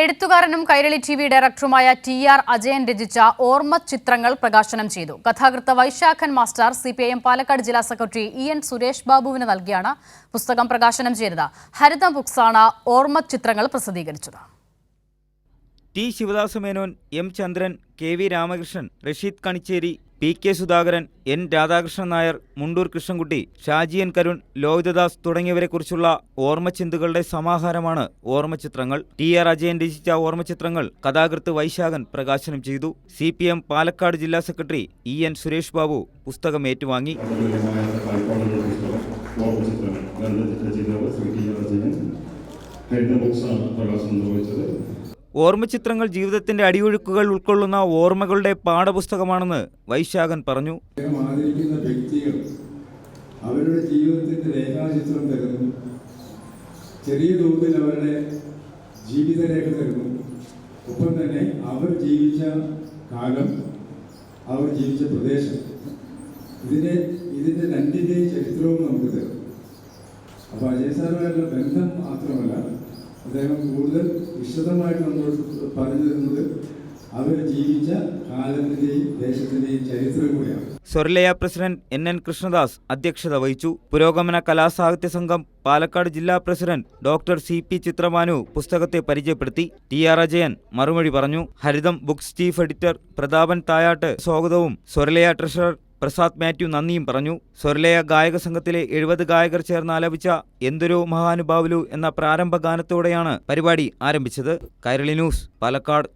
എഴുത്തുകാരനും Kairali T V ഡയറക്ടറുമായ T R Ajayan രചിച്ച ഓർമ്മ ചിത്രങ്ങൾ പ്രകാശനം ചെയ്തു. കഥാകൃത്ത് Vaishakhan master C P I M Palakkad ജില്ലാ സെക്രട്ടറി ഇ എൻ സുരേഷ് ബാബുവിന് നൽകിയാണ് പുസ്തകം പ്രകാശനം ചെയ്തത്. ഹരിത ബുക്സാണ് ഓർമ്മ ചിത്രങ്ങൾ പ്രസിദ്ധീകരിച്ചത്. T Sivadas Menon M Chandran K V Ramakrishnan Rasheed Kanichery P K Sudhakaran N Radhakrishnan Nair Mundur Krishnankutty Shajiyan Karun Lohithadas തുടങ്ങിയവരെക്കുറിച്ചുള്ള ഓർമ്മചിന്തകളുടെ സമാഹാരമാണ് ഓർമ്മചിത്രങ്ങൾ. ടി ആർ അജയൻ രചിച്ച ഓർമ്മചിത്രങ്ങൾ കഥാകൃത്ത് വൈശാഖൻ പ്രകാശനം ചെയ്തു. സി പി എം പാലക്കാട് ജില്ലാ secretary E N Suresh Babu പുസ്തകം ഏറ്റുവാങ്ങി. ഓർമ്മചിത്രങ്ങൾ ജീവിതത്തിന്റെ അടിയൊഴുക്കുകൾ ഉൾക്കൊള്ളുന്ന ഓർമ്മകളുടെ പാഠപുസ്തകമാണെന്ന് വൈശാഖൻ പറഞ്ഞു. വ്യക്തികൾ അവരുടെ ജീവിതത്തിന്റെ രേഖാചിത്രം തരുന്നു. ചെറിയ തോതിൽ അവരുടെ ജീവിതരേഖ തരുന്നു. ഒപ്പം തന്നെ അവർ ജീവിച്ച കാലം അവർ ജീവിച്ച പ്രദേശം ഇതിനെ ഇതിന്റെ രണ്ടിന്റെയും ചരിത്രവും നമുക്ക് തരും. അപ്പോൾ അജയ് സാറുമായിട്ടുള്ള ബന്ധം മാത്രമല്ല അദ്ദേഹം കൂടുതൽ വിശദമായിട്ട് നമ്മളോട് പറഞ്ഞു തരുന്നത് അവർ ജീവിച്ച കാലത്തിന്റെയും ദേശത്തിന്റെയും ചരിത്രം കൂടിയാണ്. Swaralaya president N N Krishnadas അധ്യക്ഷത വഹിച്ചു. പുരോഗമന കലാസാഹിത്യ സംഘം പാലക്കാട് ജില്ലാ president doctor C P Chithrabhanu പുസ്തകത്തെ പരിചയപ്പെടുത്തി. ടി ആർ അജയൻ മറുപടി പറഞ്ഞു. Haritham books chief editor Prathapan Thayattu സ്വാഗതവും. സ്വർലയ ട്രഷറർ പ്രസാദ് മാത്യു നന്ദിയും പറഞ്ഞു. സ്വർലയ ഗായക സംഘത്തിലെ എഴുപത് ഗായകർ ചേർന്ന് ആലപിച്ച എന്തൊരു മഹാനുഭാവുലു എന്ന പ്രാരംഭ ഗാനത്തോടെയാണ് പരിപാടി ആരംഭിച്ചത്. കൈരളി ന്യൂസ് പാലക്കാട്.